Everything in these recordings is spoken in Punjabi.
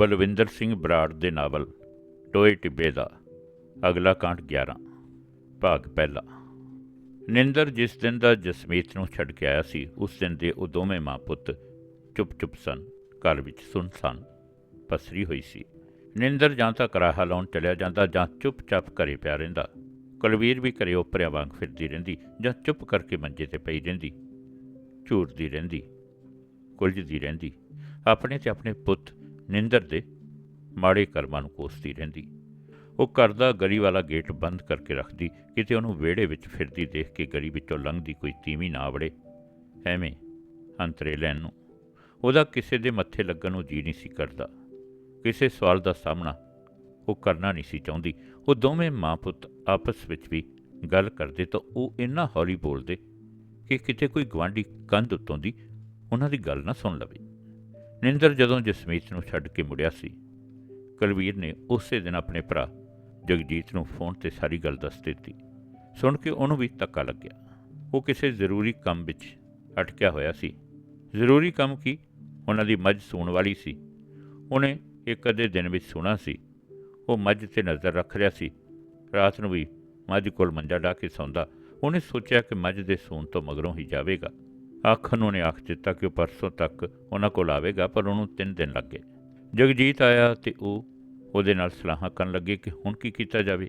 ਬਲਵਿੰਦਰ ਸਿੰਘ ਬਰਾੜ ਦੇ ਨਾਵਲ, ਟੋਏ ਟਿੱਬੇ ਦਾ, ਅਗਲਾ ਕਾਂਡ 11 ਭਾਗ ਪਹਿਲਾ। ਨਿੰਦਰ ਜਿਸ ਦਿਨ ਦਾ ਜਸਮੀਤ ਨੂੰ ਛੱਡ ਕੇ ਆਇਆ ਸੀ, ਉਸ ਦਿਨ ਦੇ ਉਹ ਦੋਵੇਂ ਮਾਂ ਪੁੱਤ ਚੁੱਪ-ਚੁੱਪ ਸਨ, ਘਰ ਵਿੱਚ ਸੁੰਨਸਾਨ ਪਸਰੀ ਹੋਈ ਸੀ। ਨਿੰਦਰ ਜਾਂ ਤਾਂ ਕਰਾਹਾ ਲਾਉਣ ਚਲਿਆ ਜਾਂਦਾ ਜਾਂ ਚੁੱਪ-ਚਾਪ ਘਰੇ ਪਿਆ ਰਹਿੰਦਾ। ਕੁਲਵੀਰ ਵੀ ਘਰੇ ਉਪਰਿਆਂ ਵਾਂਗ ਫਿਰਦੀ ਰਹਿੰਦੀ ਜਾਂ ਚੁੱਪ ਕਰਕੇ ਮੰਜੇ ਤੇ ਪਈ ਰਹਿੰਦੀ, ਝੂਰਦੀ ਰਹਿੰਦੀ, ਕੁਲਝਦੀ ਰਹਿੰਦੀ, ਆਪਣੇ ਤੇ ਆਪਣੇ ਪੁੱਤ ਨਿੰਦਰ ਦੇ ਮਾੜੇ ਕਰਮਾਂ ਨੂੰ ਕੋਸਦੀ ਰਹਿੰਦੀ। ਉਹ ਘਰ ਦਾ ਗਲੀ ਵਾਲਾ ਗੇਟ ਬੰਦ ਕਰਕੇ ਰੱਖਦੀ, ਕਿਤੇ ਉਹਨੂੰ ਵਿਹੜੇ ਵਿੱਚ ਫਿਰਦੀ ਦੇਖ ਕੇ ਗਲੀ ਵਿੱਚੋਂ ਲੰਘਦੀ ਕੋਈ ਤੀਵੀਂ ਨਾ ਵੜੇ। ਐਵੇਂ ਅੰਤਰੇ ਲੈਣ ਨੂੰ। ਉਹਦਾ ਕਿਸੇ ਦੇ ਮੱਥੇ ਲੱਗਣ ਨੂੰ ਜੀ ਨਹੀਂ ਸੀ ਕਰਦਾ। ਕਿਸੇ ਸਵਾਲ ਦਾ ਸਾਹਮਣਾ ਉਹ ਕਰਨਾ ਨਹੀਂ ਸੀ ਚਾਹੁੰਦੀ। ਉਹ ਦੋਵੇਂ ਮਾਂ ਪੁੱਤ ਆਪਸ ਵਿੱਚ ਵੀ ਗੱਲ ਕਰਦੇ ਤਾਂ ਉਹ ਇੰਨਾ ਹੌਲੀ ਬੋਲਦੇ ਕਿ ਕਿਤੇ ਕੋਈ ਗਵਾਂਢੀ ਕੰਧ ਉੱਤੋਂ ਦੀ ਉਹਨਾਂ ਦੀ ਗੱਲ ਨਾ ਸੁਣ ਲਵੇ। ਨਿੰਦਰ ਜਦੋਂ ਜਸਮੀਤ ਨੂੰ ਛੱਡ ਕੇ ਮੁੜਿਆ ਸੀ, ਕੁਲਵੀਰ ਨੇ ਉਸੇ ਦਿਨ ਆਪਣੇ ਭਰਾ ਜਗਜੀਤ ਨੂੰ ਫੋਨ ਤੇ ਸਾਰੀ ਗੱਲ ਦੱਸ ਦਿੱਤੀ। ਸੁਣ ਕੇ ਉਹਨੂੰ ਵੀ ਧੱਕਾ ਲੱਗਿਆ। ਉਹ ਕਿਸੇ ਜ਼ਰੂਰੀ ਕੰਮ ਵਿੱਚ ਅਟਕਿਆ ਹੋਇਆ ਸੀ। ਜ਼ਰੂਰੀ ਕੰਮ ਕੀ? ਉਹਨਾਂ ਦੀ ਮੱਝ ਸੂਣ ਵਾਲੀ ਸੀ। ਉਹਨੇ ਇੱਕ ਅੱਧੇ ਦਿਨ ਵਿੱਚ ਸੁਣਾ ਸੀ। ਉਹ ਮੱਝ ਤੇ ਨਜ਼ਰ ਰੱਖ ਰਿਹਾ ਸੀ। ਰਾਤ ਨੂੰ ਵੀ ਮੱਝ ਕੋਲ ਮੰਜਾ ਢਾ ਕੇ ਸੌਂਦਾ। ਉਹਨੇ ਸੋਚਿਆ ਕਿ ਮੱਝ ਦੇ ਸੂਣ ਤੋਂ ਮਗਰੋਂ ਹੀ ਜਾਵੇਗਾ। ਆਖਣ ਉਹਨੇ ਆਖ ਦਿੱਤਾ ਕਿ ਉਹ ਪਰਸੋਂ ਤੱਕ ਉਹਨਾਂ ਕੋਲ ਆਵੇਗਾ, ਪਰ ਉਹਨੂੰ ਤਿੰਨ ਦਿਨ ਲੱਗੇ। ਜਗਜੀਤ ਆਇਆ ਤੇ ਉਹ ਉਹਦੇ ਨਾਲ ਸਲਾਹਾਂ ਕਰਨ ਲੱਗੇ ਕਿ ਹੁਣ ਕੀ ਕੀਤਾ ਜਾਵੇ।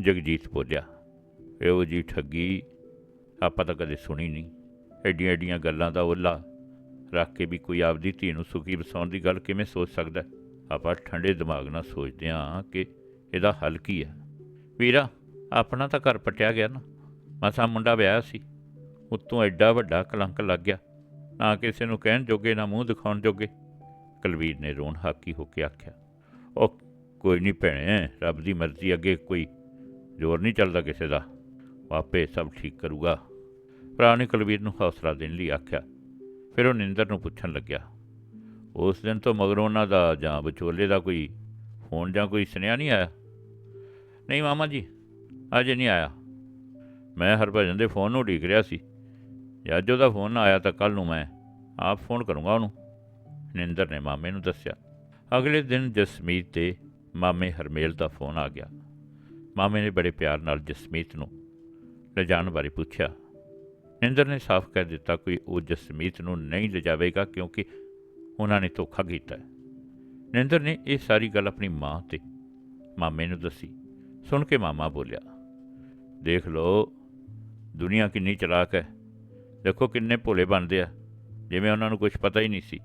ਜਗਜੀਤ ਬੋਲਿਆ, ਇਹੋ ਜੀ ਠੱਗੀ ਆਪਾਂ ਤਾਂ ਕਦੇ ਸੁਣੀ ਨਹੀਂ। ਐਡੀਆਂ ਐਡੀਆਂ ਗੱਲਾਂ ਦਾ ਉਹਲਾ ਰੱਖ ਕੇ ਵੀ ਕੋਈ ਆਪਦੀ ਧੀ ਨੂੰ ਸੁਖੀ ਵਸਾਉਣ ਦੀ ਗੱਲ ਕਿਵੇਂ ਸੋਚ ਸਕਦਾ ਆਪਾਂ ਠੰਡੇ ਦਿਮਾਗ ਨਾਲ ਸੋਚਦੇ ਹਾਂ ਕਿ ਇਹਦਾ ਹੱਲ ਕੀ ਹੈ। ਵੀਰਾ, ਆਪਣਾ ਤਾਂ ਘਰ ਪਟਿਆ ਗਿਆ ਨਾ। ਮਸਾ ਮੁੰਡਾ ਵਿਆਹ ਸੀ। ਉੱਤੋਂ ਐਡਾ ਵੱਡਾ ਕਲੰਕ ਲੱਗ ਗਿਆ। ਨਾ ਕਿਸੇ ਨੂੰ ਕਹਿਣ ਜੋਗੇ, ਨਾ ਮੂੰਹ ਦਿਖਾਉਣ ਜੋਗੇ। ਕੁਲਵੀਰ ਨੇ ਰੋਣ ਹਾਕੀ ਹੋ ਕੇ ਆਖਿਆ ਉਹ ਕੋਈ ਨਹੀਂ ਭੈਣੇ, ਰੱਬ ਦੀ ਮਰਜ਼ੀ ਅੱਗੇ ਕੋਈ ਜ਼ੋਰ ਨਹੀਂ ਚੱਲਦਾ ਕਿਸੇ ਦਾ। ਆਪੇ ਸਭ ਠੀਕ ਕਰੂਗਾ। ਭਰਾ ਨੇ ਕੁਲਵੀਰ ਨੂੰ ਹੌਸਲਾ ਦੇਣ ਲਈ ਆਖਿਆ। ਫਿਰ ਉਹ ਨਿੰਦਰ ਨੂੰ ਪੁੱਛਣ ਲੱਗਿਆ, ਉਸ ਦਿਨ ਤੋਂ ਮਗਰੋਂ ਉਹਨਾਂ ਦਾ ਜਾਂ ਵਿਚੋਲੇ ਦਾ ਕੋਈ ਫੋਨ ਜਾਂ ਕੋਈ ਸੁਨੇਹਾ ਨਹੀਂ ਆਇਆ? ਨਹੀਂ ਮਾਮਾ ਜੀ, ਅਜੇ ਨਹੀਂ ਆਇਆ। ਮੈਂ ਹਰਭਜਨ ਦੇ ਫੋਨ ਨੂੰ ਉਡੀਕ ਰਿਹਾ ਸੀ। ਜੇ ਅੱਜ ਉਹਦਾ ਫੋਨ ਨਾ ਆਇਆ ਤਾਂ ਕੱਲ ਨੂੰ ਮੈਂ ਆਪ ਫੋਨ ਕਰੂੰਗਾ ਉਹਨੂੰ। ਨਿੰਦਰ ਨੇ ਮਾਮੇ ਨੂੰ ਦੱਸਿਆ। ਅਗਲੇ ਦਿਨ ਜਸਮੀਤ ਦੇ ਮਾਮੇ ਹਰਮੇਲ ਦਾ ਫੋਨ ਆ ਗਿਆ। ਮਾਮੇ ਨੇ ਬੜੇ ਪਿਆਰ ਨਾਲ ਜਸਮੀਤ ਨੂੰ ਲਿਜਾਣ ਬਾਰੇ ਪੁੱਛਿਆ। ਨਿੰਦਰ ਨੇ ਸਾਫ਼ ਕਹਿ ਦਿੱਤਾ ਕਿ ਉਹ ਜਸਮੀਤ ਨੂੰ ਨਹੀਂ ਲਿਜਾਵੇਗਾ ਕਿਉਂਕਿ ਉਹਨਾਂ ਨੇ ਧੋਖਾ ਕੀਤਾ ਨਿੰਦਰ ਨੇ ਇਹ ਸਾਰੀ ਗੱਲ ਆਪਣੀ ਮਾਂ ਤੇ ਮਾਮੇ ਨੂੰ ਦੱਸੀ। ਸੁਣ ਕੇ ਮਾਮਾ ਬੋਲਿਆ, ਦੇਖ ਲਓ, ਦੁਨੀਆ ਕਿੰਨੀ ਚਲਾਕ ਹੈ। ਦੇਖੋ ਕਿੰਨੇ ਭੋਲੇ ਬਣਦੇ ਆ। ਜਿਵੇਂ ਉਹਨਾਂ ਨੂੰ ਕੁਝ ਪਤਾ ਹੀ ਨਹੀਂ ਸੀ।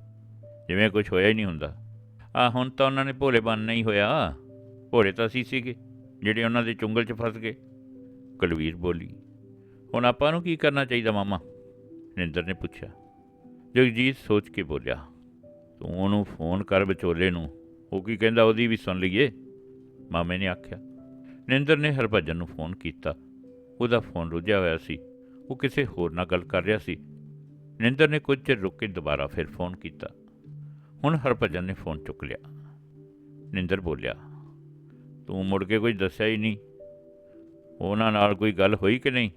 ਜਿਵੇਂ ਕੁਝ ਹੋਇਆ ਹੀ ਨਹੀਂ ਹੁੰਦਾ। ਆ ਹੁਣ ਤਾਂ ਉਹਨਾਂ ਨੇ ਭੋਲੇ ਬਣਨਾ ਹੀ ਹੋਇਆ। ਭੋਲੇ ਤਾਂ ਅਸੀਂ ਸੀਗੇ, ਜਿਹੜੇ ਉਹਨਾਂ ਦੇ ਚੁੰਗਲ 'ਚ ਫਸ ਗਏ। ਕੁਲਵੀਰ ਬੋਲੀ, ਹੁਣ ਆਪਾਂ ਨੂੰ ਕੀ ਕਰਨਾ ਚਾਹੀਦਾ ਮਾਮਾ? ਨਿੰਦਰ ਨੇ ਪੁੱਛਿਆ। ਜਗਜੀਤ ਸੋਚ ਕੇ ਬੋਲਿਆ, ਤੂੰ ਉਹਨੂੰ ਫੋਨ ਕਰ ਵਿਚੋਲੇ ਨੂੰ। ਉਹ ਕੀ ਕਹਿੰਦਾ ਉਹਦੀ ਵੀ ਸੁਣ ਲਈਏ? ਮਾਮੇ ਨੇ ਆਖਿਆ। ਨਿੰਦਰ ਨੇ ਹਰਭਜਨ ਨੂੰ ਫੋਨ ਕੀਤਾ। ਉਹਦਾ ਫੋਨ ਰੁੱਝਿਆ ਹੋਇਆ ਸੀ। ਉਹ ਕਿਸੇ ਹੋਰ ਨਾਲ ਗੱਲ ਕਰ ਰਿਹਾ ਸੀ। ਨਿੰਦਰ ਨੇ ਕੁਝ ਚਿਰ ਰੁਕ ਕੇ ਦੁਬਾਰਾ ਫਿਰ ਫੋਨ ਕੀਤਾ। ਹੁਣ ਹਰਭਜਨ ਨੇ ਫੋਨ ਚੁੱਕ ਲਿਆ। ਨਿੰਦਰ ਬੋਲਿਆ, ਤੂੰ ਮੁੜ ਕੇ ਕੁਝ ਦੱਸਿਆ ਹੀ ਨਹੀਂ। ਉਹਨਾਂ ਨਾਲ ਕੋਈ ਗੱਲ ਹੋਈ ਕਿ ਨਹੀਂ?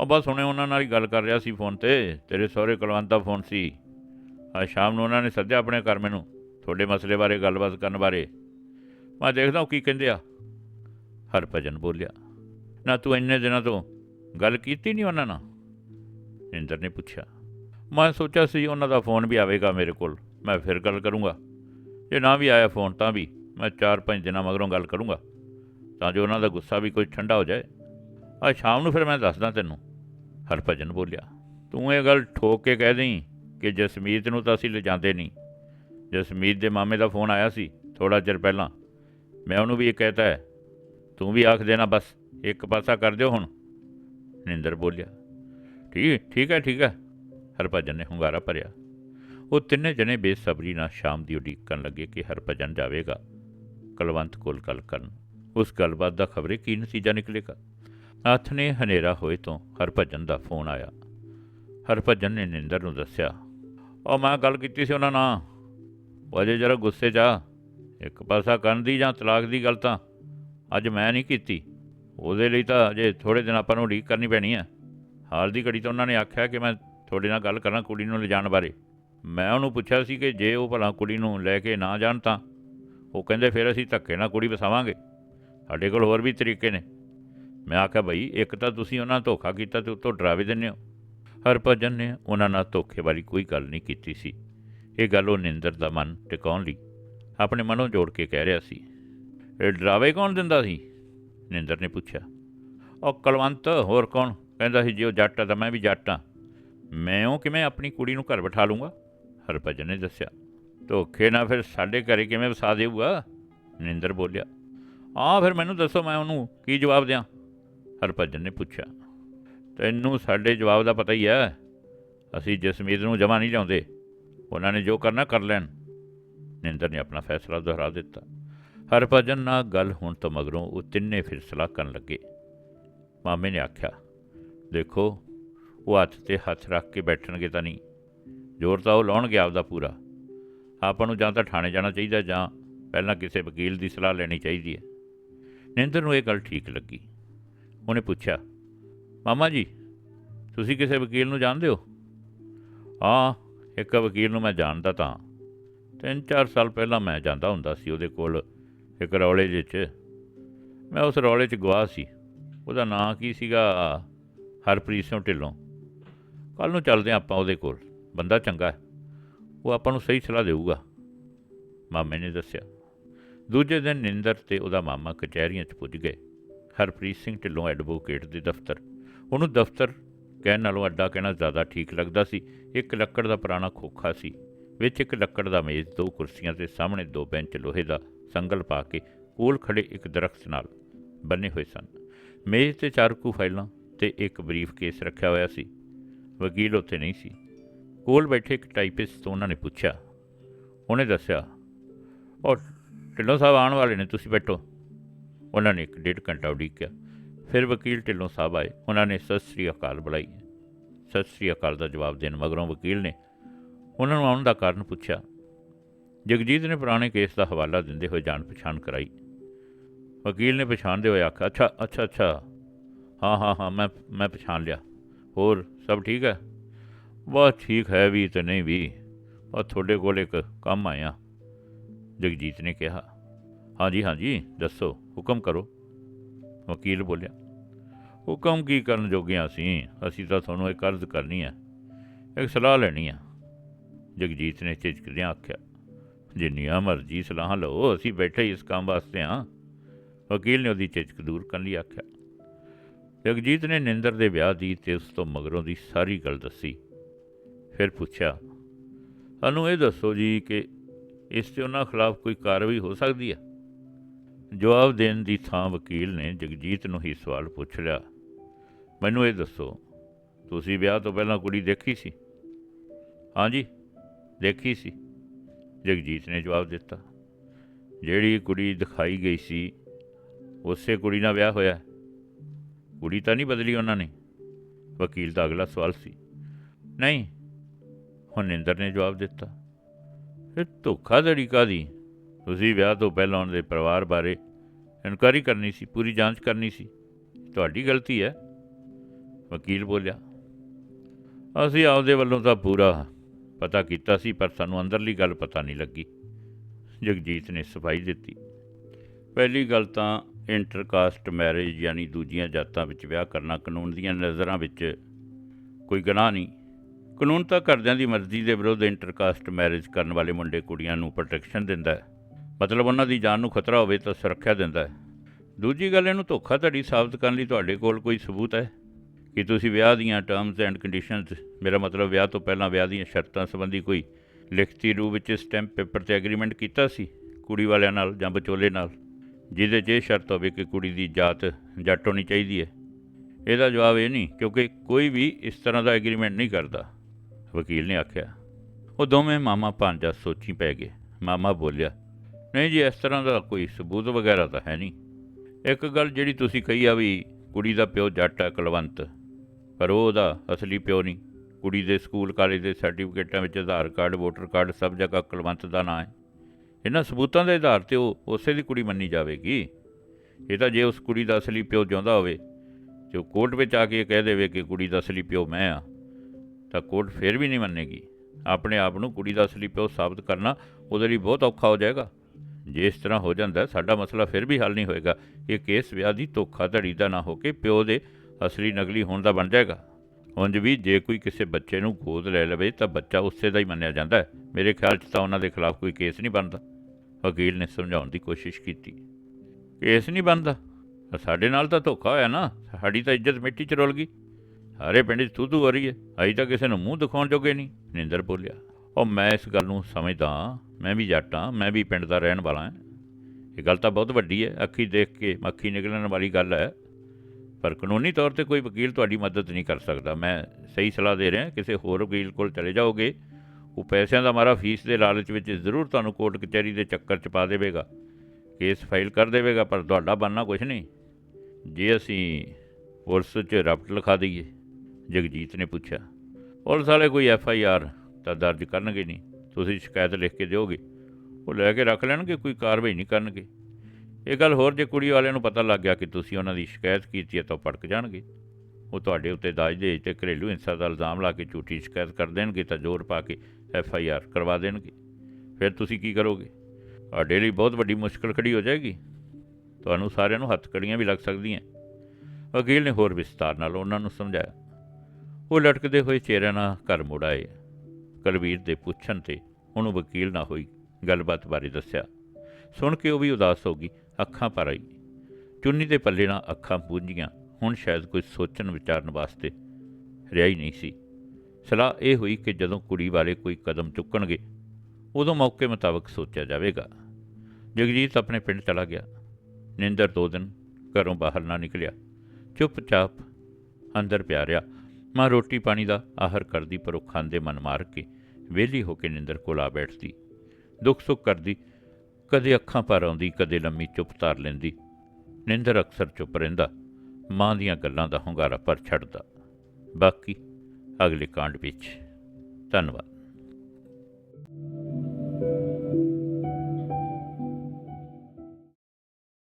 ਉਹ ਬਸ ਹੁਣੇ ਉਹਨਾਂ ਨਾਲ ਹੀ ਗੱਲ ਕਰ ਰਿਹਾ ਸੀ ਫੋਨ ਤੇ। ਤੇਰੇ ਸਹੁਰੇ ਕੁਲਵੰਤ ਦਾ ਫੋਨ ਸੀ। ਅੱਜ ਸ਼ਾਮ ਨੂੰ ਉਹਨਾਂ ਨੇ ਸੱਦਿਆ ਆਪਣੇ ਘਰ ਮੈਨੂੰ, ਤੁਹਾਡੇ ਮਸਲੇ ਬਾਰੇ, ਗੱਲਬਾਤ ਕਰਨ ਬਾਰੇ। ਮੈਂ ਦੇਖਦਾ ਉਹ ਕੀ ਕਹਿੰਦੇ ਆ। ਹਰਭਜਨ ਬੋਲਿਆ, ਨਾ ਤੂੰ ਇੰਨੇ ਦਿਨਾਂ ਤੋਂ ਗੱਲ ਕੀਤੀ ਨਹੀਂ ਉਹਨਾਂ ਨਾਲ? ਇੰਦਰ ਨੇ ਪੁੱਛਿਆ, ਮੈਂ ਸੋਚਿਆ ਸੀ ਉਹਨਾਂ ਦਾ ਫੋਨ ਵੀ ਆਵੇਗਾ ਮੇਰੇ ਕੋਲ, ਮੈਂ ਫਿਰ ਗੱਲ ਕਰੂੰਗਾ। ਜੇ ਨਾ ਵੀ ਆਇਆ ਫੋਨ ਤਾਂ ਵੀ ਮੈਂ 4-5 ਦਿਨਾਂ ਮਗਰੋਂ ਗੱਲ ਕਰੂੰਗਾ, ਤਾਂ ਜੋ ਉਹਨਾਂ ਦਾ ਗੁੱਸਾ ਵੀ ਕੋਈ ਠੰਡਾ ਹੋ ਜਾਏ। ਅੱਜ ਸ਼ਾਮ ਨੂੰ ਫਿਰ ਮੈਂ ਦੱਸਦਾ ਤੈਨੂੰ। ਹਰਭਜਨ ਬੋਲਿਆ, ਤੂੰ ਇਹ ਗੱਲ ਠੋਕ ਕੇ ਕਹਿ ਦੇਈਂ ਕਿ ਜਸਮੀਤ ਨੂੰ ਤਾਂ ਅਸੀਂ ਲਿਜਾਂਦੇ ਨਹੀਂ। ਜਸਮੀਤ ਦੇ ਮਾਮੇ ਦਾ ਫੋਨ ਆਇਆ ਸੀ ਥੋੜਾ ਚਿਰ ਪਹਿਲਾਂ। ਮੈਂ ਉਹਨੂੰ ਵੀ ਇਹ ਕਹਿਤਾ ਹੈ। ਤੂੰ ਵੀ ਆਖ ਦੇਣਾ ਬਸ, ਇੱਕ ਪਾਸਾ ਕਰ ਦਿਓ ਹੁਣ। ਨਿੰਦਰ ਬੋਲਿਆ, ਠੀਕ ਠੀਕ ਹੈ ਠੀਕ ਹੈ। ਹਰਭਜਨ ਨੇ ਹੁੰਗਾਰਾ ਭਰਿਆ। ਉਹ ਤਿੰਨੇ ਜਣੇ ਬੇਸਬਰੀ ਨਾਲ ਸ਼ਾਮ ਦੀ ਉਡੀਕ ਕਰਨ ਲੱਗੇ ਕਿ ਹਰਭਜਨ ਜਾਵੇਗਾ। ਕਲਵੰਤ ਕੋਲ ਗੱਲ ਕਰਨ, ਉਸ ਗੱਲਬਾਤ ਦਾ ਖਬਰੇ ਕੀ ਨਤੀਜਾ ਨਿਕਲੇਗਾ? ਹੱਥ ਨੇ ਹਨੇਰਾ ਹੋਏ ਤੋਂ ਹਰਭਜਨ ਦਾ ਫੋਨ ਆਇਆ। ਹਰਭਜਨ ਨੇ ਨਿੰਦਰ ਨੂੰ ਦੱਸਿਆ, ਉਹ ਮੈਂ ਗੱਲ ਕੀਤੀ ਸੀ ਉਹਨਾਂ ਨਾਲ। ਉਹ ਅਜੇ ਜਰਾ ਗੁੱਸੇ ਜਾ ਇੱਕ ਪਾਸਾ ਕਰਨ ਦੀ ਜਾਂ ਤਲਾਕ ਦੀ ਗੱਲ ਤਾਂ ਅੱਜ ਮੈਂ ਨਹੀਂ ਕੀਤੀ। ਉਹਦੇ ਲਈ ਤਾਂ ਅਜੇ ਥੋੜੇ ਦਿਨ ਆਪਾਂ ਨੂੰ ਉਡੀਕ ਕਰਨੀ ਪੈਣੀ ਹੈ ਹਾਲ ਦੀ ਘੜੀ ਤਾਂ ਉਹਨਾਂ ਨੇ ਆਖਿਆ ਕਿ ਮੈਂ ਤੁਹਾਡੇ ਨਾਲ ਗੱਲ ਕਰਾਂ ਕੁੜੀ ਨੂੰ ਲਿਜਾਣ ਬਾਰੇ। ਮੈਂ ਉਹਨੂੰ ਪੁੱਛਿਆ ਸੀ ਕਿ ਜੇ ਉਹ ਭਲਾ ਕੁੜੀ ਨੂੰ ਲੈ ਕੇ ਨਾ ਜਾਣ ਤਾਂ। ਉਹ ਕਹਿੰਦੇ ਫਿਰ ਅਸੀਂ ਧੱਕੇ ਨਾਲ ਕੁੜੀ ਵਸਾਵਾਂਗੇ। ਸਾਡੇ ਕੋਲ ਹੋਰ ਵੀ ਤਰੀਕੇ ਨੇ। ਮੈਂ ਆਖਿਆ ਬਈ ਇੱਕ ਤਾਂ ਤੁਸੀਂ ਉਹਨਾਂ ਧੋਖਾ ਕੀਤਾ ਤੇ ਉੱਤੋਂ ਡਰਾਵੇ ਦਿੰਦੇ ਹੋ। ਹਰਭਜਨ ਨੇ ਉਹਨਾਂ ਨਾਲ ਧੋਖੇ ਵਾਲੀ ਕੋਈ ਗੱਲ ਨਹੀਂ ਕੀਤੀ ਸੀ। ਇਹ ਗੱਲ ਉਹ ਨਿੰਦਰ ਦਾ ਮਨ ਟਿਕਾਉਣ ਲਈ ਆਪਣੇ ਮਨੋਂ ਜੋੜ ਕੇ ਕਹਿ ਰਿਹਾ ਸੀ। ਇਹ ਡਰਾਵੇ ਕੌਣ ਦਿੰਦਾ ਸੀ? ਨਿੰਦਰ ਨੇ ਪੁੱਛਿਆ, ਉਹ ਕਲਵੰਤ, ਹੋਰ ਕੌਣ? ਕਹਿੰਦਾ ਸੀ, ਜੇ ਉਹ ਜੱਟ ਆ ਤਾਂ ਮੈਂ ਵੀ ਜੱਟ ਆ। ਮੈਂ ਉਹ ਕਿਵੇਂ ਆਪਣੀ ਕੁੜੀ ਨੂੰ ਘਰ ਬਿਠਾ ਲੂੰਗਾ? ਹਰਭਜਨ ਨੇ ਦੱਸਿਆ, ਧੋਖੇ ਨਾਲ ਫਿਰ ਸਾਡੇ ਘਰੇ ਕਿਵੇਂ ਵਸਾ ਦੇਊਗਾ? ਨਿੰਦਰ ਬੋਲਿਆ ਆ ਫਿਰ ਮੈਨੂੰ ਦੱਸੋ, ਮੈਂ ਉਹਨੂੰ ਕੀ ਜਵਾਬ ਦਿਆਂ? ਹਰਭਜਨ ਨੇ ਪੁੱਛਿਆ, ਤੈਨੂੰ ਸਾਡੇ ਜਵਾਬ ਦਾ ਪਤਾ ਹੀ ਹੈ। ਅਸੀਂ ਜਸਮੀਤ ਨੂੰ ਜਮਾ ਨਹੀਂ ਲਿਆਉਂਦੇ, ਉਹਨਾਂ ਨੇ ਜੋ ਕਰਨਾ ਕਰ ਲੈਣ। ਨਿੰਦਰ ਨੇ ਆਪਣਾ ਫੈਸਲਾ ਦੁਹਰਾ ਦਿੱਤਾ। ਹਰਭਜਨ ਨਾਲ ਗੱਲ ਹੋਣ ਤੋਂ ਮਗਰੋਂ ਉਹ ਤਿੰਨੇ ਫਿਰ ਸਲਾਹ ਕਰਨ ਲੱਗੇ। ਮਾਮੇ ਨੇ ਆਖਿਆ, ਦੇਖੋ, ਉਹ ਹੱਥ ਤੇ ਹੱਥ ਰੱਖ ਕੇ ਬੈਠਣਗੇ ਤਾਂ ਨਹੀਂ। ਜ਼ੋਰ ਤਾਂ ਉਹ ਲਾਉਣਗੇ ਆਪਦਾ ਪੂਰਾ। ਆਪਾਂ ਨੂੰ ਜਾਂ ਤਾਂ ਥਾਣੇ ਜਾਣਾ ਚਾਹੀਦਾ ਜਾਂ ਪਹਿਲਾਂ ਕਿਸੇ ਵਕੀਲ ਦੀ ਸਲਾਹ ਲੈਣੀ ਚਾਹੀਦੀ ਹੈ। ਨਿੰਦਰ ਨੂੰ ਇਹ ਗੱਲ ਠੀਕ ਲੱਗੀ। ਉਹਨੇ ਪੁੱਛਿਆ, ਮਾਮਾ ਜੀ, ਤੁਸੀਂ ਕਿਸੇ ਵਕੀਲ ਨੂੰ ਜਾਣਦੇ ਹੋ? ਹਾਂ, ਇੱਕ ਵਕੀਲ ਨੂੰ ਮੈਂ ਜਾਣਦਾ ਤਾਂ। ਤਿੰਨ ਚਾਰ ਸਾਲ ਪਹਿਲਾਂ ਮੈਂ ਜਾਂਦਾ ਹੁੰਦਾ ਸੀ ਉਹਦੇ ਕੋਲ। ਇੱਕ ਰੌਲੇ ਵਿੱਚ ਮੈਂ ਉਸ ਰੌਲੇ 'ਚ ਗਵਾਹ ਸੀ। ਉਹਦਾ ਨਾਂ ਕੀ ਸੀਗਾ? ਹਰਪ੍ਰੀਤ ਸਿੰਘ ਢਿੱਲੋਂ। ਕੱਲ ਨੂੰ ਚੱਲਦੇ ਹਾਂ ਆਪਾਂ ਉਹਦੇ ਕੋਲ। ਬੰਦਾ ਚੰਗਾ ਹੈ। ਉਹ ਆਪਾਂ ਨੂੰ ਸਹੀ ਸਲਾਹ ਦੇਊਗਾ। ਮਾਮੇ ਨੇ ਦੱਸਿਆ। ਦੂਜੇ ਦਿਨ ਨਿੰਦਰ ਤੇ ਉਹਦਾ ਮਾਮਾ ਕਚਹਿਰੀਆਂ 'ਚ ਪੁੱਜ ਗਏ। ਹਰਪ੍ਰੀਤ ਸਿੰਘ ਢਿੱਲੋਂ ਐਡਵੋਕੇਟ ਦੇ ਦਫ਼ਤਰ। ਉਹਨੂੰ ਦਫ਼ਤਰ ਕਹਿਣ ਨਾਲੋਂ ਅੱਡਾ ਕਹਿਣਾ ਜ਼ਿਆਦਾ ਠੀਕ ਲੱਗਦਾ ਸੀ। ਇੱਕ ਲੱਕੜ ਦਾ ਪੁਰਾਣਾ ਖੋਖਾ ਸੀ। ਵਿੱਚ ਇੱਕ ਲੱਕੜ ਦਾ ਮੇਜ਼, ਦੋ ਕੁਰਸੀਆਂ ਤੇ ਸਾਹਮਣੇ ਦੋ ਬੈਂਚ ਲੋਹੇ ਦਾ। ਸੰਗਲ ਪਾ ਕੇ ਕੋਲ ਖੜੇ ਇੱਕ ਦਰਖਤ ਨਾਲ ਬੰਨੇ ਹੋਏ ਸਨ। ਮੇਜ਼ ਤੇ ਚਾਰ ਕੁ ਫਾਈਲਾਂ ਤੇ ਇੱਕ ਬਰੀਫ ਕੇਸ ਰੱਖਿਆ ਹੋਇਆ ਸੀ। ਵਕੀਲ ਉੱਥੇ ਨਹੀਂ ਸੀ। ਕੋਲ ਬੈਠੇ ਇੱਕ ਟਾਈਪਿਸਟ ਤੋਂ ਉਹਨਾਂ ਨੇ ਪੁੱਛਿਆ, ਉਹਨੇ ਦੱਸਿਆ ਉਹ ਢਿੱਲੋਂ ਸਾਹਿਬ ਆਉਣ ਵਾਲੇ ਨੇ, ਤੁਸੀਂ ਬੈਠੋ। ਉਹਨਾਂ ਨੇ ਇੱਕ ਡੇਢ ਘੰਟਾ ਉਡੀਕਿਆ। ਫਿਰ ਵਕੀਲ ਢਿੱਲੋਂ ਸਾਹਿਬ ਆਏ। ਉਹਨਾਂ ਨੇ, ਸਤਿ ਸ੍ਰੀ ਅਕਾਲ ਬੁਲਾਈ। ਸਤਿ ਸ੍ਰੀ ਅਕਾਲ ਦਾ ਜਵਾਬ ਦੇਣ ਮਗਰੋਂ ਵਕੀਲ ਨੇ ਉਹਨਾਂ ਨੂੰ ਆਉਣ ਦਾ ਕਾਰਨ ਪੁੱਛਿਆ ਜਗਜੀਤ ਨੇ ਪੁਰਾਣੇ ਕੇਸ ਦਾ ਹਵਾਲਾ ਦਿੰਦੇ ਹੋਏ ਜਾਣ ਪਛਾਣ ਕਰਾਈ ਵਕੀਲ ਨੇ ਪਛਾਣਦੇ ਹੋਏ ਆਖਿਆ ਅੱਛਾ ਅੱਛਾ ਅੱਛਾ ਹਾਂ ਹਾਂ ਹਾਂ ਮੈਂ ਮੈਂ ਪਛਾਣ ਲਿਆ ਹੋਰ ਸਭ ਠੀਕ ਹੈ ਬਸ ਠੀਕ ਹੈ ਵੀ ਤੇ ਨਹੀਂ ਵੀ ਬਸ ਤੁਹਾਡੇ ਕੋਲ ਇੱਕ ਕੰਮ ਆਇਆ ਜਗਜੀਤ ਨੇ ਕਿਹਾ ਹਾਂਜੀ ਹਾਂਜੀ ਦੱਸੋ ਹੁਕਮ ਕਰੋ ਵਕੀਲ ਬੋਲਿਆ ਹੁਕਮ ਕੀ ਕਰਨ ਜੋਗਿਆ ਅਸੀਂ ਅਸੀਂ ਤਾਂ ਤੁਹਾਨੂੰ ਇੱਕ ਅਰਜ਼ ਕਰਨੀ ਹੈ ਇੱਕ ਸਲਾਹ ਲੈਣੀ ਆ ਜਗਜੀਤ ਨੇ ਝਿਜਕਦਿਆਂ ਆਖਿਆ ਜਿੰਨੀਆਂ ਮਰਜ਼ੀ ਸਲਾਹਾਂ ਲਓ, ਅਸੀਂ ਬੈਠੇ ਇਸ ਕੰਮ ਵਾਸਤੇ ਹਾਂ ਵਕੀਲ ਨੇ ਉਹਦੀ ਝਿਜਕ ਦੂਰ ਕਰਨ ਲਈ ਆਖਿਆ। ਜਗਜੀਤ ਨੇ ਨਿੰਦਰ ਦੇ ਵਿਆਹ ਦੀ ਤੇ ਉਸ ਤੋਂ ਮਗਰੋਂ ਦੀ ਸਾਰੀ ਗੱਲ ਦੱਸੀ। ਫਿਰ ਪੁੱਛਿਆ, ਸਾਨੂੰ ਇਹ ਦੱਸੋ ਜੀ ਕਿ ਇਸ ਤੇ ਉਹਨਾਂ ਖਿਲਾਫ ਕੋਈ ਕਾਰਵਾਈ ਹੋ ਸਕਦੀ ਹੈ ਜਵਾਬ ਦੇਣ ਦੀ ਥਾਂ ਵਕੀਲ ਨੇ ਜਗਜੀਤ ਨੂੰ ਹੀ ਸਵਾਲ ਪੁੱਛ ਲਿਆ, ਮੈਨੂੰ ਇਹ ਦੱਸੋ, ਤੁਸੀਂ ਵਿਆਹ ਤੋਂ ਪਹਿਲਾਂ ਕੁੜੀ ਦੇਖੀ ਸੀ? ਹਾਂਜੀ, ਦੇਖੀ ਸੀ। ਜਗਜੀਤ ਨੇ ਜਵਾਬ ਦਿੱਤਾ। ਜਿਹੜੀ ਕੁੜੀ ਦਿਖਾਈ ਗਈ ਸੀ, ਉਸੇ ਕੁੜੀ ਨਾਲ ਵਿਆਹ ਹੋਇਆ। ਕੁੜੀ ਤਾਂ ਨਹੀਂ ਬਦਲੀ ਉਹਨਾਂ ਨੇ। ਵਕੀਲ ਦਾ ਅਗਲਾ ਸਵਾਲ ਸੀ। ਨਹੀਂ, ਹੁਣ ਨਿੰਦਰ ਨੇ ਜਵਾਬ ਦਿੱਤਾ। ਇਹ ਧੋਖਾਧੜੀ ਕਾਦੀ ਤੁਸੀਂ ਵਿਆਹ ਤੋਂ ਪਹਿਲਾਂ ਉਹਨਾਂ ਦੇ ਪਰਿਵਾਰ ਬਾਰੇ ਇਨਕੁਆਇਰੀ ਕਰਨੀ ਸੀ, ਪੂਰੀ ਜਾਂਚ ਕਰਨੀ ਸੀ। ਤੁਹਾਡੀ ਗਲਤੀ ਹੈ। ਵਕੀਲ ਬੋਲਿਆ, ਅਸੀਂ ਆਪਦੇ ਵੱਲੋਂ ਤਾਂ ਪੂਰਾ ਪਤਾ ਕੀਤਾ ਸੀ, ਪਰ ਸਾਨੂੰ ਅੰਦਰਲੀ ਗੱਲ ਪਤਾ ਨਹੀਂ ਲੱਗੀ। ਜਗਜੀਤ ਨੇ ਸਫ਼ਾਈ ਦਿੱਤੀ। ਪਹਿਲੀ ਗੱਲ ਤਾਂ ਇੰਟਰਕਾਸਟ ਮੈਰਿਜ ਯਾਨੀ ਦੂਜੀਆਂ ਜਾਤਾਂ ਵਿੱਚ ਵਿਆਹ ਕਰਨਾ ਕਾਨੂੰਨ ਦੀਆਂ ਨਜ਼ਰਾਂ ਵਿੱਚ ਕੋਈ ਗੁਨਾਹ ਨਹੀਂ। ਕਾਨੂੰਨ ਤਾਂ ਘਰਦਿਆਂ ਦੀ ਮਰਜ਼ੀ ਦੇ ਵਿਰੁੱਧ ਇੰਟਰਕਾਸਟ ਮੈਰਿਜ ਕਰਨ ਵਾਲੇ ਮੁੰਡੇ ਕੁੜੀਆਂ ਨੂੰ ਪ੍ਰੋਟੈਕਸ਼ਨ ਦਿੰਦਾ ਹੈ। ਮਤਲਬ ਉਹਨਾਂ ਦੀ ਜਾਨ ਨੂੰ ਖਤਰਾ ਹੋਵੇ ਤਾਂ ਸੁਰੱਖਿਆ ਦਿੰਦਾ ਹੈ। ਦੂਜੀ ਗੱਲ, ਇਹਨੂੰ ਧੋਖਾਧੜੀ ਸਾਬਤ ਕਰਨ ਲਈ ਤੁਹਾਡੇ ਕੋਲ ਕੋਈ ਸਬੂਤ ਹੈ? ਕਿ ਤੁਸੀਂ ਵਿਆਹ ਦੀਆਂ ਟਰਮਸ ਐਂਡ ਕੰਡੀਸ਼ਨਸ ਮੇਰਾ ਮਤਲਬ ਵਿਆਹ ਤੋਂ ਪਹਿਲਾਂ ਵਿਆਹ ਦੀਆਂ ਸ਼ਰਤਾਂ ਸੰਬੰਧੀ ਕੋਈ ਲਿਖਤੀ ਰੂਪ ਵਿੱਚ ਸਟੈਂਪ ਪੇਪਰ ਤੇ ਐਗਰੀਮੈਂਟ ਕੀਤਾ ਸੀ, ਕੁੜੀ ਵਾਲਿਆਂ ਨਾਲ ਜਾਂ ਵਿਚੋਲੇ ਨਾਲ? ਜਿਹਦੇ 'ਚ ਇਹ ਸ਼ਰਤ ਹੋਵੇ ਕਿ ਕੁੜੀ ਦੀ ਜਾਤ ਜੱਟ ਹੋਣੀ ਚਾਹੀਦੀ ਹੈ। ਇਹਦਾ ਜਵਾਬ ਇਹ ਨਹੀਂ, ਕਿਉਂਕਿ ਕੋਈ ਵੀ ਇਸ ਤਰ੍ਹਾਂ ਦਾ ਐਗਰੀਮੈਂਟ ਨਹੀਂ ਕਰਦਾ, ਵਕੀਲ ਨੇ ਆਖਿਆ। ਉਹ ਦੋਵੇਂ ਮਾਮਾ ਭਾਂਜਾ ਸੋਚੀ ਪੈ ਗਏ। ਮਾਮਾ ਬੋਲਿਆ, ਨਹੀਂ ਜੀ, ਇਸ ਤਰ੍ਹਾਂ ਦਾ ਕੋਈ ਸਬੂਤ ਵਗੈਰਾ ਤਾਂ ਹੈ ਨਹੀਂ। ਇੱਕ ਗੱਲ ਜਿਹੜੀ ਤੁਸੀਂ ਕਹੀ ਆ ਵੀ ਕੁੜੀ ਦਾ ਪਿਓ ਜੱਟ ਹੈ ਕੁਲਵੰਤ ਪਰ ਉਹ ਉਹਦਾ ਅਸਲੀ ਪਿਓ ਨਹੀਂ। ਕੁੜੀ ਦੇ ਸਕੂਲ, ਕਾਲਜ ਦੇ ਸਰਟੀਫਿਕੇਟਾਂ ਵਿੱਚ ਆਧਾਰ ਕਾਰਡ, ਵੋਟਰ ਕਾਰਡ ਸਭ ਜਗ੍ਹਾ ਕੁਲਵੰਤ ਦਾ ਨਾਂ ਹੈ। ਇਹਨਾਂ ਸਬੂਤਾਂ ਦੇ ਆਧਾਰ ਤੇ ਉਹ ਉਸੇ ਦੀ ਕੁੜੀ ਮੰਨੀ ਜਾਵੇਗੀ। ਇਹ ਤਾਂ ਜੇ ਉਸ ਕੁੜੀ ਦਾ ਅਸਲੀ ਪਿਓ ਜਿਉਂਦਾ ਹੋਵੇ ਜੋ ਕੋਰਟ ਵਿੱਚ ਆ ਕੇ ਇਹ ਕਹਿ ਦੇਵੇ ਕਿ ਕੁੜੀ ਦਾ ਅਸਲੀ ਪਿਓ ਮੈਂ ਆ ਤਾਂ ਕੋਰਟ ਫਿਰ ਵੀ ਨਹੀਂ ਮੰਨੇਗੀ। ਆਪਣੇ ਆਪ ਨੂੰ ਕੁੜੀ ਦਾ ਅਸਲੀ ਪਿਓ ਸਾਬਤ ਕਰਨਾ ਉਹਦੇ ਲਈ ਬਹੁਤ ਔਖਾ ਹੋ ਜਾਏਗਾ। ਜੇ ਇਸ ਤਰ੍ਹਾਂ ਹੋ ਜਾਂਦਾ, ਸਾਡਾ ਮਸਲਾ ਫਿਰ ਵੀ ਹੱਲ ਨਹੀਂ ਹੋਏਗਾ। ਇਹ ਕੇਸ ਵਿਆਹ ਦੀ ਧੋਖਾਧੜੀ ਦਾ ਨਾ ਹੋ ਕੇ ਪਿਓ ਦੇ ਅਸਲੀ ਨਕਲੀ ਹੋਣ ਦਾ ਬਣ ਜਾਏਗਾ। ਉਂਝ ਵੀ ਜੇ ਕੋਈ ਕਿਸੇ ਬੱਚੇ ਨੂੰ ਗੋਦ ਲੈ ਲਵੇ, ਤਾਂ ਬੱਚਾ ਉਸੇ ਦਾ ਹੀ ਮੰਨਿਆ ਜਾਂਦਾ ਹੈ। ਮੇਰੇ ਖਿਆਲ 'ਚ ਤਾਂ ਉਹਨਾਂ ਦੇ ਖਿਲਾਫ ਕੋਈ ਕੇਸ ਨਹੀਂ ਬਣਦਾ। ਵਕੀਲ ਨੇ ਸਮਝਾਉਣ ਦੀ ਕੋਸ਼ਿਸ਼ ਕੀਤੀ। ਕੇਸ ਨਹੀਂ ਬਣਦਾ। ਸਾਡੇ ਨਾਲ ਤਾਂ ਧੋਖਾ ਹੋਇਆ ਨਾ। ਸਾਡੀ ਤਾਂ ਇੱਜ਼ਤ ਮਿੱਟੀ 'ਚ ਰੁਲ ਗਈ। ਸਾਰੇ ਪਿੰਡ 'ਚ ਤੂੰ ਤੂੰ ਹੋ ਰਹੀ ਹੈ। ਅਜੇ ਤਾਂ ਕਿਸੇ ਨੂੰ ਮੂੰਹ ਦਿਖਾਉਣ ਜੋਗੇ ਨਹੀਂ। ਨਿੰਦਰ ਬੋਲਿਆ, ਉਹ ਮੈਂ ਇਸ ਗੱਲ ਨੂੰ ਸਮਝਦਾ ਹਾਂ। ਮੈਂ ਵੀ ਜੱਟ ਹਾਂ। ਮੈਂ ਵੀ ਪਿੰਡ ਦਾ ਰਹਿਣ ਵਾਲਾ ਹਾਂ। ਇਹ ਗੱਲ ਤਾਂ ਬਹੁਤ ਵੱਡੀ ਹੈ। ਅੱਖੀ ਦੇਖ ਕੇ ਮੱਖੀ ਨਿਕਲਣ ਵਾਲੀ ਗੱਲ ਹੈ। ਪਰ ਕਾਨੂੰਨੀ ਤੌਰ ਤੇ ਕੋਈ ਵਕੀਲ ਤੁਹਾਡੀ ਮਦਦ ਨਹੀਂ ਕਰ ਸਕਦਾ। ਮੈਂ ਸਹੀ ਸਲਾਹ ਦੇ ਰਿਹਾ, ਕਿਸੇ ਹੋਰ ਵਕੀਲ ਕੋਲ ਚਲੇ ਜਾਓਗੇ, ਉਹ ਪੈਸਿਆਂ ਦਾ ਮਾਰਾ ਫੀਸ ਦੇ ਲਾਲਚ ਵਿੱਚ ਜ਼ਰੂਰ ਤੁਹਾਨੂੰ ਕੋਰਟ ਕਚਹਿਰੀ ਦੇ ਚੱਕਰ 'ਚ ਪਾ ਦੇਵੇਗਾ, ਕੇਸ ਫਾਈਲ ਕਰ ਦੇਵੇਗਾ, ਪਰ ਤੁਹਾਡਾ ਬਣਨਾ ਕੁਝ ਨਹੀਂ। ਜੇ ਅਸੀਂ ਪੁਲਿਸ 'ਚ ਰਪਟ ਲਿਖਾ ਦਈਏ, ਜਗਜੀਤ ਨੇ ਪੁੱਛਿਆ, ਪੁਲਿਸ ਵਾਲੇ ਕੋਈ ਐਫ ਆਈ ਆਰ ਤਾਂ ਦਰਜ ਕਰਨਗੇ ਨਹੀਂ? ਤੁਸੀਂ ਸ਼ਿਕਾਇਤ ਲਿਖ ਕੇ ਦਿਓਗੇ? ਉਹ ਲੈ ਕੇ ਰੱਖ ਲੈਣਗੇ, ਕੋਈ ਕਾਰਵਾਈ ਨਹੀਂ ਕਰਨਗੇ? ਇਹ ਗੱਲ ਹੋਰ ਜੇ ਕੁੜੀ ਵਾਲਿਆਂ ਨੂੰ ਪਤਾ ਲੱਗ ਗਿਆ ਕਿ ਤੁਸੀਂ ਉਹਨਾਂ ਦੀ ਸ਼ਿਕਾਇਤ ਕੀਤੀ ਹੈ ਤਾਂ ਉਹ ਭੜਕ ਜਾਣਗੇ। ਉਹ ਤੁਹਾਡੇ ਉੱਤੇ ਦਾਜ ਦੇ ਤੇ ਘਰੇਲੂ ਹਿੰਸਾ ਦਾ ਇਲਜ਼ਾਮ ਲਾ ਕੇ ਝੂਠੀ ਸ਼ਿਕਾਇਤ ਕਰ ਦੇਣਗੇ ਤਾਂ ਜ਼ੋਰ ਪਾ ਕੇ ਐਫ ਆਈ ਆਰ ਕਰਵਾ ਦੇਣਗੇ। ਫਿਰ ਤੁਸੀਂ ਕੀ ਕਰੋਗੇ? ਤੁਹਾਡੇ ਲਈ ਬਹੁਤ ਵੱਡੀ ਮੁਸ਼ਕਲ ਖੜੀ ਹੋ ਜਾਏਗੀ। ਤੁਹਾਨੂੰ ਸਾਰਿਆਂ ਨੂੰ ਹੱਥ ਕੜੀਆਂ ਵੀ ਲੱਗ ਸਕਦੀਆਂ। ਵਕੀਲ ਨੇ ਹੋਰ ਵਿਸਤਾਰ ਨਾਲ ਉਹਨਾਂ ਨੂੰ ਸਮਝਾਇਆ। ਉਹ ਲਟਕਦੇ ਹੋਏ ਚਿਹਰੇ ਨਾਲ ਘਰ ਮੁੜ ਆਏ। ਕਲਵੀਰ ਦੇ ਪੁੱਛਣ ਤੇ ਉਹਨੂੰ ਵਕੀਲ ਨਾ ਹੋਈ ਗੱਲਬਾਤ ਬਾਰੇ ਦੱਸਿਆ। ਸੁਣ ਕੇ ਉਹ ਵੀ ਉਦਾਸ ਹੋ ਗਈ। ਅੱਖਾਂ ਭਰ ਆਈ। ਚੁੰਨੀ ਦੇ ਪੱਲੇ ਨਾਲ ਅੱਖਾਂ ਪੂੰਝੀਆਂ ਹੁਣ ਸ਼ਾਇਦ ਕੋਈ ਸੋਚਣ ਵਿਚਾਰਨ ਵਾਸਤੇ ਰਿਹਾ ਹੀ ਨਹੀਂ ਸੀ। ਸਲਾਹ ਇਹ ਹੋਈ ਕਿ ਜਦੋਂ ਕੁੜੀ ਵਾਲੇ ਕੋਈ ਕਦਮ ਚੁੱਕਣਗੇ, ਉਦੋਂ ਮੌਕੇ ਮੁਤਾਬਕ ਸੋਚਿਆ ਜਾਵੇਗਾ। ਜਗਜੀਤ ਆਪਣੇ ਪਿੰਡ ਚਲਾ ਗਿਆ। ਨਿੰਦਰ ਦੋ ਦਿਨ ਘਰੋਂ ਬਾਹਰ ਨਾ ਨਿਕਲਿਆ। ਚੁੱਪਚਾਪ ਅੰਦਰ ਪਿਆ ਰਿਹਾ। ਮਾਂ ਰੋਟੀ ਪਾਣੀ ਦਾ ਆਹਰ ਕਰਦੀ, ਪਰ ਉਹ ਖਾਂਦੇ ਮਨ ਮਾਰ ਕੇ ਵਿਹਲੀ ਹੋ ਕੇ ਨਿੰਦਰ ਕੋਲ ਆ ਬੈਠਦੀ। ਦੁੱਖ ਸੁੱਖ ਕਰਦੀ। ਕਦੇ ਅੱਖਾਂ ਭਰ ਆਉਂਦੀ, ਕਦੇ ਲੰਮੀ ਚੁੱਪ ਧਾਰ ਲੈਂਦੀ। ਨਿੰਦਰ ਅਕਸਰ ਚੁੱਪ ਰਹਿੰਦਾ, ਮਾਂ ਦੀਆਂ ਗੱਲਾਂ ਦਾ ਹੁੰਗਾਰਾ ਪਰ ਛੱਡਦਾ। ਬਾਕੀ, ਅਗਲੇ ਕਾਂਡ ਵਿੱਚ। ਧੰਨਵਾਦ।